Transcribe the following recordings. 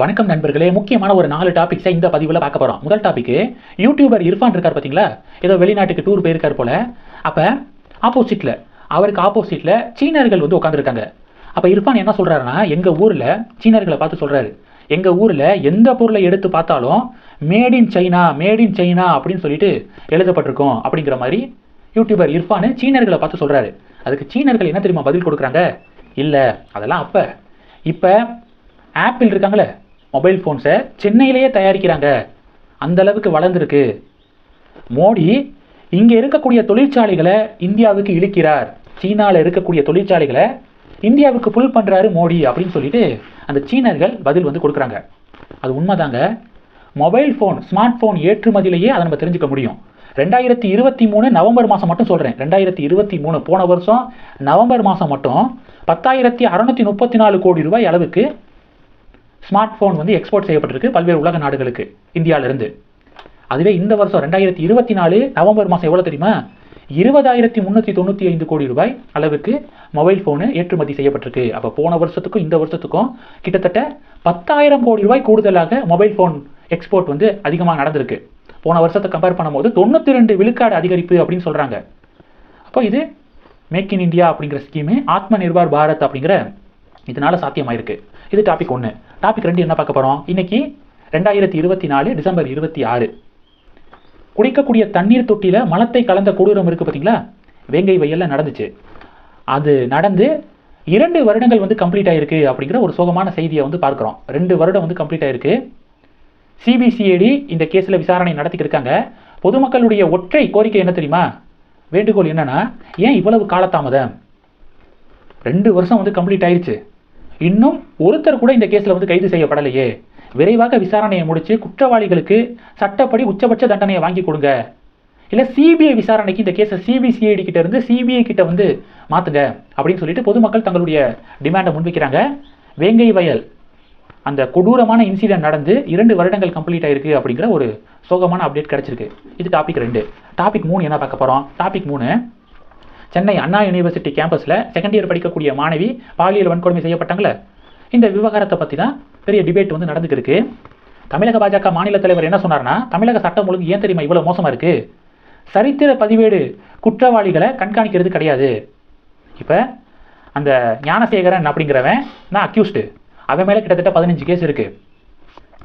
வணக்கம் நண்பர்களே முக்கியமான ஒரு நாலு டாபிக்ஸை இந்த பதிவில் பார்க்க போகிறோம் முதல் டாபிக் யூடியூபர் இர்ஃபான் இருக்கார் பார்த்தீங்களா ஏதோ வெளிநாட்டுக்கு டூர் போயிருக்கார் போல். அப்போ ஆப்போசிட்டில் அவருக்கு ஆப்போசிட்டில் சீனர்கள் வந்து உட்காந்துருக்காங்க அப்போ இர்ஃபான் என்ன சொல்கிறாருன்னா எங்கள் ஊரில் சீனர்களை பார்த்து சொல்கிறாரு எங்கள் ஊரில் எந்த பொருளை எடுத்து பார்த்தாலும் made in China made in China அப்படின்னு சொல்லிட்டு எழுதப்பட்டிருக்கோம் அப்படிங்கிற மாதிரி யூடியூபர் இர்ஃபானு சீனர்களை பார்த்து சொல்கிறாரு அதுக்கு சீனர்கள் என்ன தெரியுமா பதில் கொடுக்குறாங்க? இல்லை அதெல்லாம் அப்போ. இப்போ ஆப்பிள் இருக்காங்களே மொபைல் ஃபோன்ஸை சென்னையிலேயே தயாரிக்கிறாங்க. அந்த அளவுக்கு வளர்ந்துருக்கு. மோடி இங்கே இருக்கக்கூடிய தொழிற்சாலைகளை இந்தியாவுக்கு இழுக்கிறார். சீனாவில் இருக்கக்கூடிய தொழிற்சாலைகளை இந்தியாவுக்கு புல் பண்ணுறாரு மோடி அப்படின்னு சொல்லிட்டு அந்த சீனர்கள் பதில் வந்து கொடுக்குறாங்க. அது உண்மைதாங்க. மொபைல் ஃபோன் ஸ்மார்ட் ஃபோன் ஏற்றுமதியிலேயே அதை நம்ம தெரிஞ்சுக்க முடியும். ரெண்டாயிரத்தி இருபத்தி மூணு நவம்பர் மாதம் மட்டும் சொல்கிறேன் ரெண்டாயிரத்தி இருபத்தி மூணு போன வருஷம் நவம்பர் மாதம் மட்டும் பத்தாயிரத்தி அறநூற்றி முப்பத்தி நாலு கோடி ரூபாய் அளவுக்கு ஸ்மார்ட் ஃபோன் வந்து எக்ஸ்போர்ட் செய்யப்பட்டிருக்கு பல்வேறு உலக நாடுகளுக்கு இந்தியாவிலிருந்து. அதுவே இந்த வருஷம் ரெண்டாயிரத்தி இருபத்தி நாலு நவம்பர் மாதம் எவ்வளோ தெரியுமா? இருபதாயிரத்தி முந்நூற்றி தொண்ணூற்றி ஐந்து கோடி ரூபாய் அளவுக்கு மொபைல் ஃபோனு ஏற்றுமதி செய்யப்பட்டிருக்கு. அப்போ போன வருஷத்துக்கும் இந்த வருஷத்துக்கும் கிட்டத்தட்ட பத்தாயிரம் கோடி ரூபாய் கூடுதலாக மொபைல் ஃபோன் எக்ஸ்போர்ட் வந்து அதிகமாக நடந்திருக்கு. போன வருஷத்தை கம்பேர் பண்ணும்போது தொண்ணூற்றி ரெண்டு விழுக்காடு அதிகரிப்பு அப்படின்னு சொல்கிறாங்க அப்போ இது மேக் இன் இந்தியா அப்படிங்கிற ஸ்கீமு ஆத்ம நிர்பார் பாரத் அப்படிங்கிற இதனால் சாத்தியமாயிருக்கு. இது டாபிக் ஒன்று டாபிக் ரெண்டு என்ன பார்க்க போகிறோம் இன்னைக்கு ரெண்டாயிரத்தி இருபத்தி நாலு டிசம்பர் இருபத்தி ஆறு. குடிக்கக்கூடிய தண்ணீர் தொட்டியில் மலத்தை கலந்த கொடூரம் இருக்குது பார்த்தீங்களா வேங்கை வயலில் நடந்துச்சு. அது நடந்து இரண்டு வருடங்கள் வந்து கம்ப்ளீட் ஆகிருக்கு அப்படிங்கிற ஒரு சோகமான செய்தியை வந்து பார்க்குறோம். ரெண்டு வருடம் வந்து கம்ப்ளீட் ஆகிருக்கு சிபிசிஐடி இந்த கேஸில் விசாரணை நடத்திக்கிட்டு இருக்காங்க. பொதுமக்களுடைய ஒற்றை கோரிக்கை என்ன தெரியுமா? வேண்டுகோள் என்னன்னா ஏன் இவ்வளவு காலதாமதம்? ரெண்டு வருஷம் வந்து கம்ப்ளீட் ஆயிடுச்சு இன்னும் ஒருத்தர் கூட இந்த கேஸில் வந்து கைது செய்யப்படலையே. விரைவாக விசாரணையை முடித்து குற்றவாளிகளுக்கு சட்டப்படி உச்சபட்ச தண்டனையை வாங்கி கொடுங்க. இல்லை சிபிஐ விசாரணைக்கு இந்த கேஸை சிபிசிஐடி கிட்ட இருந்து சிபிஐ கிட்ட வந்து மாற்றுங்க அப்படின்னு சொல்லிட்டு பொதுமக்கள் தங்களுடைய டிமாண்டை முன்வைக்கிறாங்க. வேங்கை வயல் அந்த கொடூரமான இன்சிடென்ட் நடந்து இரண்டு வருடங்கள் கம்ப்ளீட் ஆயிருக்கு அப்படிங்கிற ஒரு சோகமான அப்டேட் கிடச்சிருக்கு. இது டாபிக் ரெண்டு. டாபிக் மூணு என்ன பார்க்க போகிறோம் டாபிக் மூணு சென்னை அண்ணா யூனிவர்சிட்டி கேம்பஸில் செகண்ட் இயர் படிக்கக்கூடிய மாணவி பாலியல் வன்கொடுமை செய்யப்பட்டாங்களே இந்த விவகாரத்தை பற்றி தான் பெரிய டிபேட் வந்து நடந்துக்கிருக்கு. தமிழக பாஜக மாநில தலைவர் என்ன சொன்னார்னா தமிழக சட்டம் ஒழுங்கு ஏன் தெரியுமா இவ்வளோ மோசமாக இருக்குது சரித்திர பதிவேடு குற்றவாளிகளை கண்காணிக்கிறது கிடையாது. இப்போ அந்த ஞானசேகரன் அப்படிங்கிறவன் நான் அக்யூஸ்டு அவன் மேலே கிட்டத்தட்ட பதினஞ்சு கேஸ் இருக்குது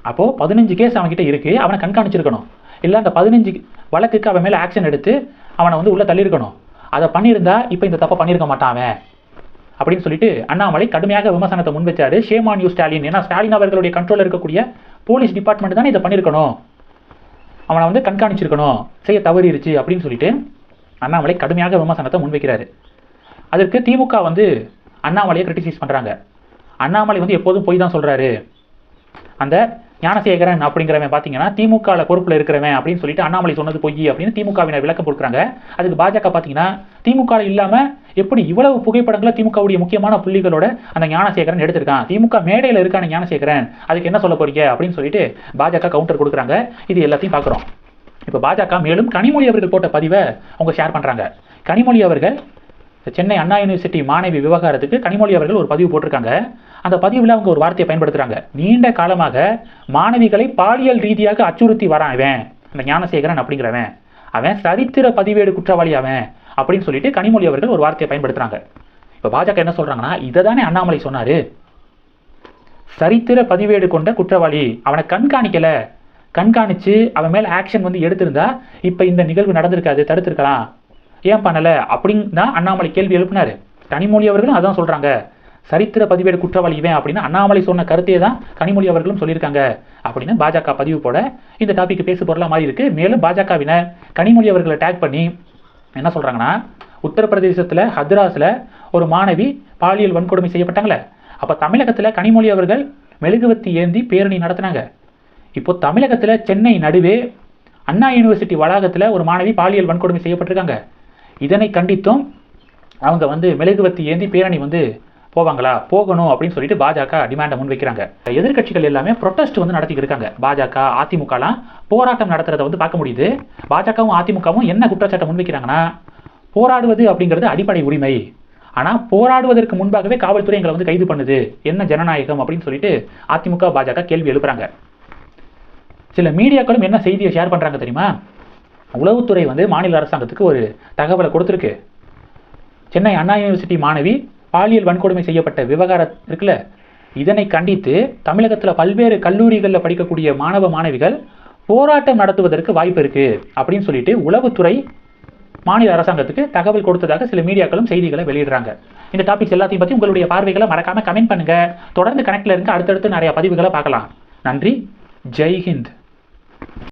அப்போது பதினஞ்சு கேஸ் அவன்கிட்ட இருக்குது அவனை கண்காணிச்சிருக்கணும். இல்லை அந்த பதினஞ்சு வழக்குக்கு அவன் மேலே ஆக்ஷன் எடுத்து அவனை வந்து உள்ளே தள்ளியிருக்கணும். அதை பண்ணியிருந்தா இப்போ இந்த தப்பை பண்ணியிருக்க மாட்டாவே அப்படின்னு சொல்லிட்டு அண்ணாமலை கடுமையாக விமர்சனத்தை முன் வச்சார். Shame on you Stalin. ஏன்னா ஸ்டாலின் அவர்களுடைய கண்ட்ரோலில் இருக்கக்கூடிய போலீஸ் டிபார்ட்மெண்ட் தானே இதை பண்ணியிருக்கணும். அவனை வந்து கண்காணிச்சிருக்கணும். செய்ய தவறிருச்சு அப்படின்னு சொல்லிட்டு அண்ணாமலை கடுமையாக விமர்சனத்தை முன்வைக்கிறாரு அதற்கு திமுக வந்து அண்ணாமலையை கிரிட்டிசைஸ் பண்ணுறாங்க அண்ணாமலை வந்து எப்போதும் போய் தான் சொல்கிறாரு அந்த ஞானசேகரன் அப்படிங்கிறவன் பார்த்தீங்கன்னா திமுக பொறுப்பில் இருக்கிறவன் அப்படின்னு சொல்லிட்டு அண்ணாமலை சொன்னது பொய் அப்படின்னு திமுகவினர் விளக்கம் கொடுக்குறாங்க. அதுக்கு பாஜக பார்த்தீங்கன்னா திமுக இல்லாமல் எப்படி இவ்வளவு புகைப்படங்களை திமுகவுடைய முக்கியமான புள்ளிகளோட அந்த ஞானசேகரன் எடுத்திருக்கான்? திமுக மேடையில் இருக்கான ஞானசேகரன் அதுக்கு என்ன சொல்ல போறீங்க அப்படின்னு சொல்லிட்டு பாஜக கவுண்டர் கொடுக்குறாங்க. இது எல்லாத்தையும் பார்க்குறோம் இப்போ பாஜக மேலும் கனிமொழி அவர்கள் போட்ட பதிவை அவங்க ஷேர் பண்ணுறாங்க கனிமொழி அவர்கள் சென்னை அண்ணா யூனிவர்சிட்டி மாணவி விவகாரத்துக்கு கனிமொழி அவர்கள் ஒரு பதிவு போட்டிருக்காங்க. அந்த பதிவில் அவங்க ஒரு வார்த்தையை பயன்படுத்துகிறாங்க நீண்ட காலமாக மாணவிகளை பாலியல் ரீதியாக அச்சுறுத்தி வரான் அவன் அந்த ஞானசேகரன் அப்படிங்கிறவன். அவன் சரித்திர பதிவேடு குற்றவாளி அவன் அப்படின்னு சொல்லிட்டு கனிமொழி அவர்கள் ஒரு வார்த்தையை பயன்படுத்துகிறாங்க இப்போ பாஜக என்ன சொல்கிறாங்கன்னா இதை தானே அண்ணாமலை சொன்னார். சரித்திர பதிவேடு கொண்ட குற்றவாளி. அவனை கண்காணிக்கலை. கண்காணித்து அவன் மேலே ஆக்ஷன் வந்து எடுத்திருந்தா இப்போ இந்த நிகழ்வு நடந்திருக்காது தடுத்திருக்கலாம். ஏன் பண்ணலை? அப்படின்னு தான் அண்ணாமலை கேள்வி எழுப்பினார். கனிமொழி அவர்களும் அதான் சொல்கிறாங்க சரித்திர பதிவேடு குற்றவாளி இவன் அப்படின்னு அண்ணாமலை சொன்ன கருத்தே தான் கனிமொழி அவர்களும் சொல்லியிருக்காங்க அப்படின்னு பாஜக பதிவு போட இந்த டாபிக் பேசு பொருளாக மாறி இருக்குது மேலும் பாஜகவினர் கனிமொழி அவர்களை டேக் பண்ணி என்ன சொல்கிறாங்கன்னா உத்தரப்பிரதேசத்தில் ஹத்ராஸில் ஒரு மாணவி பாலியல் வன்கொடுமை செய்யப்பட்டாங்களே. அப்போ தமிழகத்தில் கனிமொழி அவர்கள் மெழுகுவத்தி ஏந்தி பேரணி நடத்தினாங்க. இப்போ தமிழகத்தில் சென்னை நடுவே அண்ணா யூனிவர்சிட்டி வளாகத்தில் ஒரு மாணவி பாலியல் வன்கொடுமை செய்யப்பட்டிருக்காங்க. இதனை கண்டித்தும் அவங்க வந்து மெழுகுவத்தி ஏந்தி பேரணி வந்து போவாங்களா? போகணும் அப்படின்னு சொல்லிட்டு பாஜக டிமாண்டை முன் வைக்கிறாங்க எதிர்க்கட்சிகள் எல்லாமே ப்ரொட்டஸ்ட் வந்து நடத்திட்டு இருக்காங்க. பாஜக அதிமுகலாம் போராட்டம் நடத்துறதை வந்து பார்க்க முடியுது. பாஜகவும் அதிமுகவும் என்ன குற்றச்சாட்டை முன்வைக்கிறாங்கன்னா போராடுவது அப்படிங்கிறது அடிப்படை உரிமை. ஆனால் போராடுவதற்கு முன்பாகவே காவல்துறை எங்களை வந்து கைது பண்ணுது. என்ன ஜனநாயகம் அப்படின்னு சொல்லிட்டு அதிமுக பாஜக கேள்வி எழுப்புறாங்க. சில மீடியாக்களும் என்ன செய்தியை ஷேர் பண்ணுறாங்க தெரியுமா? உளவுத்துறை வந்து மாநில அரசாங்கத்துக்கு ஒரு தகவலை கொடுத்துருக்கு. சென்னை அண்ணா யூனிவர்சிட்டி மாணவி பாலியல் வன்கொடுமை செய்யப்பட்ட விவகாரம் இருக்குல்ல இதனை கண்டித்து தமிழகத்தில் பல்வேறு கல்லூரிகளில் படிக்கக்கூடிய மாணவ மாணவிகள் போராட்டம் நடத்துவதற்கு வாய்ப்பு இருக்கு அப்படின்னு சொல்லிட்டு உளவுத்துறை மாநில அரசாங்கத்துக்கு தகவல் கொடுத்ததாக சில மீடியாக்களும் செய்திகளை வெளியிடுறாங்க. இந்த டாபிக்ஸ் எல்லாத்தையும் பற்றி உங்களுடைய பார்வைகளை மறக்காம கமெண்ட் பண்ணுங்க. தொடர்ந்து கனெக்ட்ல இருந்து அடுத்தடுத்து நிறைய பதிவுகளை பார்க்கலாம். நன்றி. ஜெய்ஹிந்த்